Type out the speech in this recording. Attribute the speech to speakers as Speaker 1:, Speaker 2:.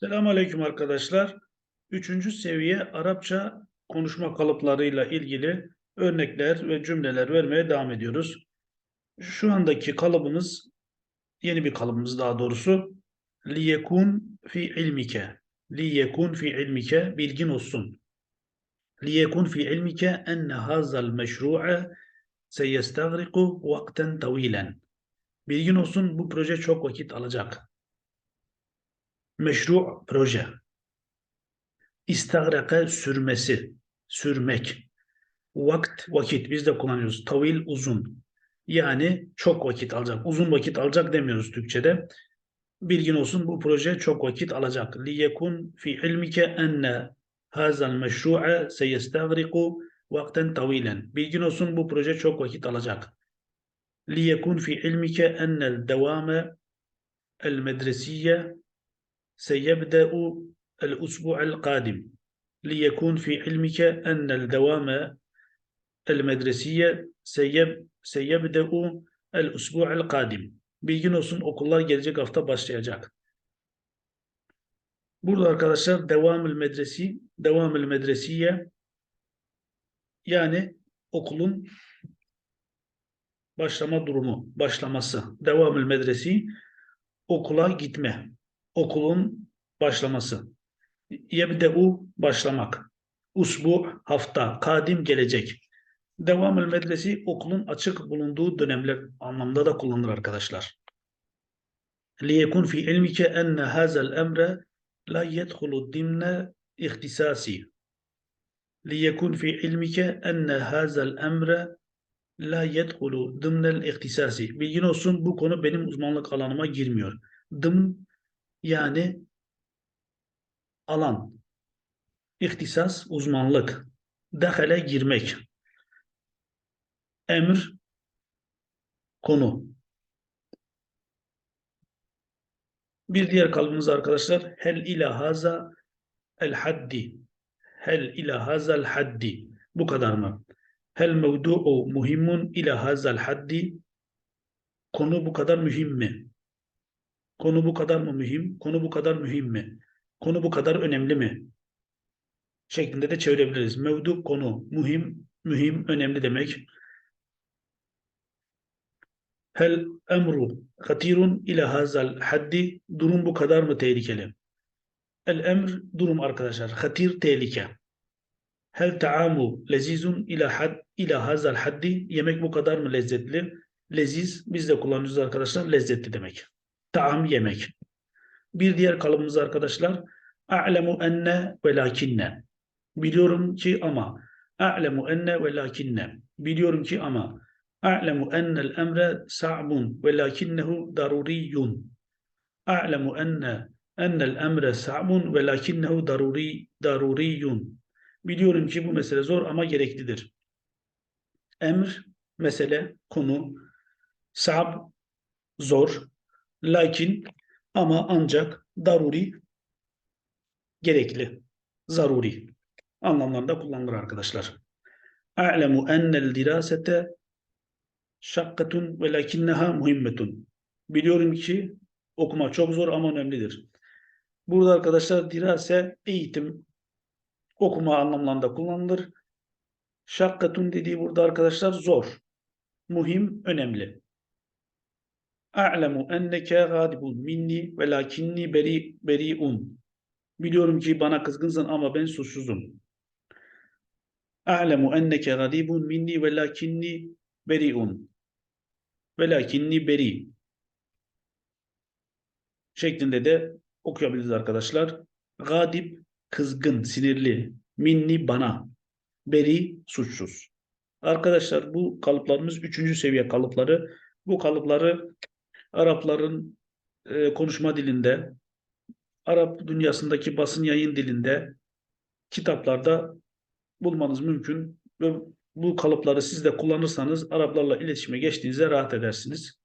Speaker 1: Selamünaleyküm arkadaşlar. Üçüncü seviye Arapça konuşma kalıplarıyla ilgili örnekler ve cümleler vermeye devam ediyoruz. Şu andaki kalıbımız, yeni bir kalıbımız daha doğrusu. Liyekun fi ilmike. Liyekun fi ilmike, bilgin olsun. Liyekun fi ilmike enne hazal meşru'a seyestagriku vakten tavilen. Bilgin olsun bu proje çok vakit alacak. Meşru proje. İstagraka sürmesi, sürmek. Vakt, vakit biz de kullanıyoruz. Tavil, uzun. Yani çok vakit alacak. Uzun vakit alacak demiyoruz Türkçe'de. Bilgin olsun bu proje çok vakit alacak. Liyekun fi ilmike enne hazal meşru'a seyestagriku vakten tavilen. Bilgin olsun bu proje çok vakit alacak. Liyekun fi ilmike ennel devame el medresiye سيبدأ الأسبوع القادم ليكون في علمك أن الدوام المدرسية سيب سيبدأ الأسبوع القادم Bilgin olsun okullar gelecek hafta başlayacak. Burada arkadaşlar devamül medresi, devamül medresiye yani okulun başlama durumu, başlaması. Devamül medresi okula gitme okulun başlaması. Yebde'u başlamak. Usbu hafta, kadim gelecek. Devamül medresi okulun açık bulunduğu dönemler anlamda da kullanılır arkadaşlar. Liyekun fi ilmike enne hazel emre la yedhulu dimne ihtisasi. Liyekun fi ilmike enne hazel emre la yedhulu dimnel ihtisasi. Bilgin olsun bu konu benim uzmanlık alanıma girmiyor. Dım yani alan, ihtisas, uzmanlık, dehale girmek, emir, konu. Bir diğer kalıbımız arkadaşlar, hel ilahaza el haddi. Hel ilahaza el haddi. Bu kadar mı? Hel mevdu'u muhimun ilahazal haddi. Konu bu kadar mühim mi? Konu bu kadar mı mühim? Konu bu kadar mühim mi? Konu bu kadar önemli mi? Şeklinde de çevirebiliriz. Mevdu konu, mühim, mühim, önemli demek. Hel emru hatirun ila hazal haddi. Durum bu kadar mı tehlikeli? El emr durum arkadaşlar. Hatir tehlike. Hel taamu lezizun ila had ila hazal haddi. Yemek bu kadar mı lezzetli? Leziz biz de kullanıyoruz arkadaşlar. Lezzetli demek. Taam yemek. Bir diğer kalıbımız arkadaşlar a'lemu enne ve lakinne. Biliyorum ki ama a'lemu enne ve lakinne. Biliyorum ki ama a'lemu ennel emre sa'bun ve lakinnehu daruriyun. A'lemu enne ennel emre sa'bun ve lakinnehu daruri daruriyun. Biliyorum ki bu mesele zor ama gereklidir. Emr, mesele, konu, sa'b, zor, Lakin ama ancak daruri gerekli. Zaruri anlamlarında kullanılır arkadaşlar. A'lemu ennel dirasete şakkatun ve lakinneha muhimmetun. Biliyorum ki okuma çok zor ama önemlidir. Burada arkadaşlar dirase eğitim okuma anlamlarında kullanılır. Şakkatun dediği burada arkadaşlar zor. Muhim, önemli. A'lemu enneke gadibun minni velakinni beri beriun. Biliyorum ki bana kızgınsın ama ben suçsuzum. A'lemu enneke gadibun minni velakinni beriun. Velakinni beri. Şeklinde de okuyabiliriz arkadaşlar. Gadib kızgın, sinirli. Minni bana. Beri suçsuz. Arkadaşlar bu kalıplarımız üçüncü seviye kalıpları. Bu kalıpları Arapların e, konuşma dilinde, Arap dünyasındaki basın yayın dilinde, kitaplarda bulmanız mümkün. Ve bu kalıpları siz de kullanırsanız Araplarla iletişime geçtiğinizde rahat edersiniz.